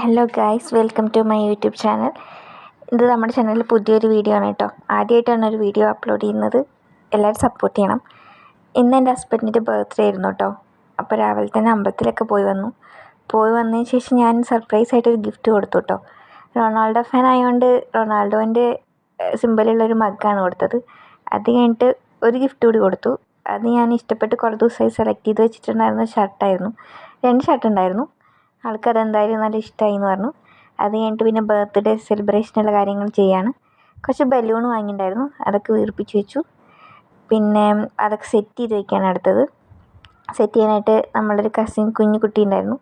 Hello guys welcome to my YouTube channel ഇത് നമ്മുടെ ചാനലിൽ പുതിയൊരു വീഡിയോ ആണ് കേട്ടോ ആദ്യമായിട്ടാണ് ഒരു വീഡിയോ അപ്ലോഡ് ചെയ്യുന്നത്. എല്ലാവരും സപ്പോർട്ട് ചെയ്യണം. ഇന്ന് എന്റെ ഹസ്ബൻഡിന്റെ ബർത്ത്ഡേ ആയിരുന്നു കേട്ടോ അപ്പോൾ രാവിലെ തന്നെ അമ്പലത്തിലൊക്കെ പോയി വന്നു. പോയി വന്നതിന് ശേഷം ഞാൻ സർപ്രൈസ് ആയിട്ട് ഒരു ഗിഫ്റ്റ് കൊടുത്തു കേട്ടോ റൊണാൾഡോ ഫാൻ ആയതുകൊണ്ട് റൊണാൾഡോന്റെ സിമ്പലുള്ളൊരു മഗ്ഗാണ് കൊടുത്തത്. അത് കഴിഞ്ഞിട്ട് ഒരു ഗിഫ്റ്റ് കൂടി കൊടുത്തു. അത് ഞാൻ ഇഷ്ടപ്പെട്ട് കുറേ ദിവസമായി സെലക്ട് ചെയ്ത് വെച്ചിട്ടുണ്ടായിരുന്ന ഷർട്ടായിരുന്നു രണ്ട് ഷർട്ട് ഉണ്ടായിരുന്നു. ആൾക്കത് എന്തായാലും നല്ല ഇഷ്ടമായി എന്ന് പറഞ്ഞു. അത് കഴിഞ്ഞിട്ട് പിന്നെ ബർത്ത്ഡേ സെലിബ്രേഷനുള്ള കാര്യങ്ങൾ ചെയ്യാണ്. കുറച്ച് ബലൂൺ വാങ്ങിയിട്ടുണ്ടായിരുന്നു അതൊക്കെ വീർപ്പിച്ച് വെച്ചു. പിന്നെ അതൊക്കെ സെറ്റ് ചെയ്ത് വെക്കുകയാണ് അടുത്തത്. സെറ്റ് ചെയ്യാനായിട്ട് നമ്മളൊരു കസിൻ കുഞ്ഞു കുട്ടി ഉണ്ടായിരുന്നു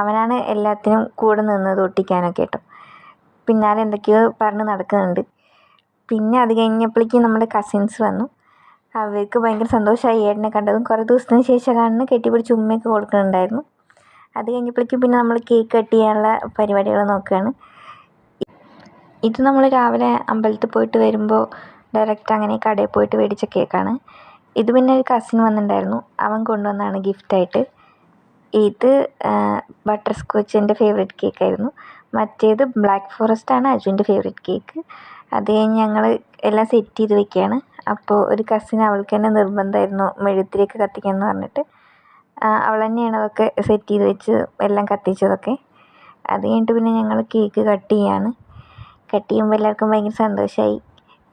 അവനാണ് എല്ലാത്തിനും കൂടെ നിന്നത് ഒട്ടിക്കാനൊക്കെ കേട്ടോ പിന്നാലെ എന്തൊക്കെയോ പറഞ്ഞ് നടക്കുന്നുണ്ട്. പിന്നെ അത് കഴിഞ്ഞപ്പോഴേക്കും നമ്മുടെ കസിൻസ് വന്നു. അവർക്ക് ഭയങ്കര സന്തോഷമായി ഏട്ടനെ കണ്ടതും കുറേ ദിവസത്തിന് ശേഷം കാണുന്നു കെട്ടിപ്പിടിച്ച് ഉമ്മയൊക്കെ കൊടുക്കുന്നുണ്ടായിരുന്നു. അത് കഴിഞ്ഞപ്പോഴേക്കും പിന്നെ നമ്മൾ കേക്ക് കട്ട് ചെയ്യാനുള്ള പരിപാടികൾ നോക്കുകയാണ്. ഇത് നമ്മൾ രാവിലെ അമ്പലത്തിൽ പോയിട്ട് വരുമ്പോൾ ഡയറക്റ്റ് അങ്ങനെ കടയിൽ പോയിട്ട് മേടിച്ച കേക്കാണ് ഇത് പിന്നെ ഒരു കസിൻ വന്നിട്ടുണ്ടായിരുന്നു. അവൻ കൊണ്ടുവന്നാണ് ഗിഫ്റ്റായിട്ട് ഇത് ബട്ടർ സ്കോച്ച് എന്റെ ഫേവറേറ്റ് കേക്കായിരുന്നു മറ്റേത് ബ്ലാക്ക് ഫോറസ്റ്റ് ആണ് അജുവിന്റെ ഫേവറേറ്റ് കേക്ക് അത് കഴിഞ്ഞ് ഞങ്ങൾ എല്ലാം സെറ്റ് ചെയ്ത് വെക്കുകയാണ്. അപ്പോൾ ഒരു കസിൻ അവൾക്ക് തന്നെ നിർബന്ധമായിരുന്നു മെഴുകുതിരിയൊക്കെ കത്തിക്കണം എന്ന് പറഞ്ഞിട്ട്. അവൾ തന്നെയാണ് അതൊക്കെ സെറ്റ് ചെയ്ത് വെച്ച് എല്ലാം കത്തിച്ചതൊക്കെ. അത് കഴിഞ്ഞിട്ട് പിന്നെ ഞങ്ങൾ കേക്ക് കട്ട് ചെയ്യാണ്. കട്ട് ചെയ്യുമ്പോൾ എല്ലാവർക്കും ഭയങ്കര സന്തോഷമായി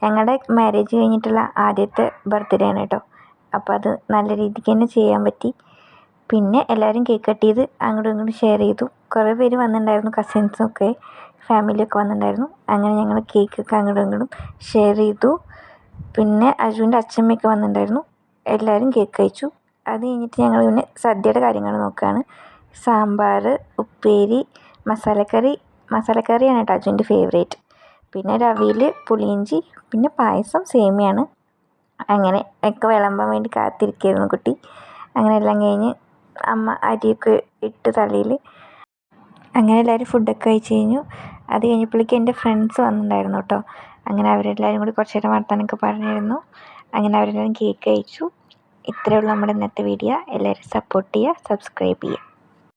ഞങ്ങളുടെ മാരേജ് കഴിഞ്ഞിട്ടുള്ള ആദ്യത്തെ ബർത്ത്ഡേ ആണ് കേട്ടോ അപ്പോൾ അത് നല്ല രീതിക്ക് തന്നെ ചെയ്യാൻ പറ്റി. പിന്നെ എല്ലാവരും കേക്ക് കട്ട് ചെയ്ത് അങ്ങോട്ടും ഇങ്ങോട്ടും ഷെയർ ചെയ്തു. കുറേ പേര് വന്നിട്ടുണ്ടായിരുന്നു കസിൻസൊക്കെ ഫാമിലിയൊക്കെ വന്നിട്ടുണ്ടായിരുന്നു. അങ്ങനെ ഞങ്ങൾ കേക്കൊക്കെ അങ്ങോട്ടും ഇങ്ങോട്ടും ഷെയർ ചെയ്തു. പിന്നെ അജുവിന്റെ അച്ഛമ്മയൊക്കെ വന്നിട്ടുണ്ടായിരുന്നു. എല്ലാവരും കേക്ക് കഴിച്ചു. അത് കഴിഞ്ഞിട്ട് ഞങ്ങൾ പിന്നെ സദ്യയുടെ കാര്യങ്ങൾ നോക്കുകയാണ് സാമ്പാർ ഉപ്പേരി മസാലക്കറി മസാലക്കറിയാണ് കേട്ടോ അജുവിന്റെ ഫേവറേറ്റ് പിന്നെ രവിയിൽ പുളിയിഞ്ചി പിന്നെ പായസം സേമിയാണ്. അങ്ങനെ ഒക്കെ വിളമ്പാൻ വേണ്ടി കാത്തിരിക്കുകയായിരുന്നു കുട്ടി. അങ്ങനെ എല്ലാം കഴിഞ്ഞ് അമ്മ അരിയൊക്കെ ഇട്ട് തലയിൽ അങ്ങനെ എല്ലാവരും ഫുഡൊക്കെ കഴിച്ച് കഴിഞ്ഞു. അത് കഴിഞ്ഞപ്പോഴേക്കും എന്റെ ഫ്രണ്ട്സ് വന്നിട്ടുണ്ടായിരുന്നു കേട്ടോ. അങ്ങനെ അവരെല്ലാവരും കൂടി കുറച്ച് നേരം വർത്തമാനമൊക്കെ പറഞ്ഞിരുന്നു. അങ്ങനെ അവരെല്ലാവരും കേക്ക് കഴിച്ചു. ഇത്രയേ ഉള്ളൂ നമ്മുടെ ഇന്നത്തെ വീഡിയോ എല്ലാവരും സപ്പോർട്ട് ചെയ്യുക സബ്സ്ക്രൈബ് ചെയ്യുക.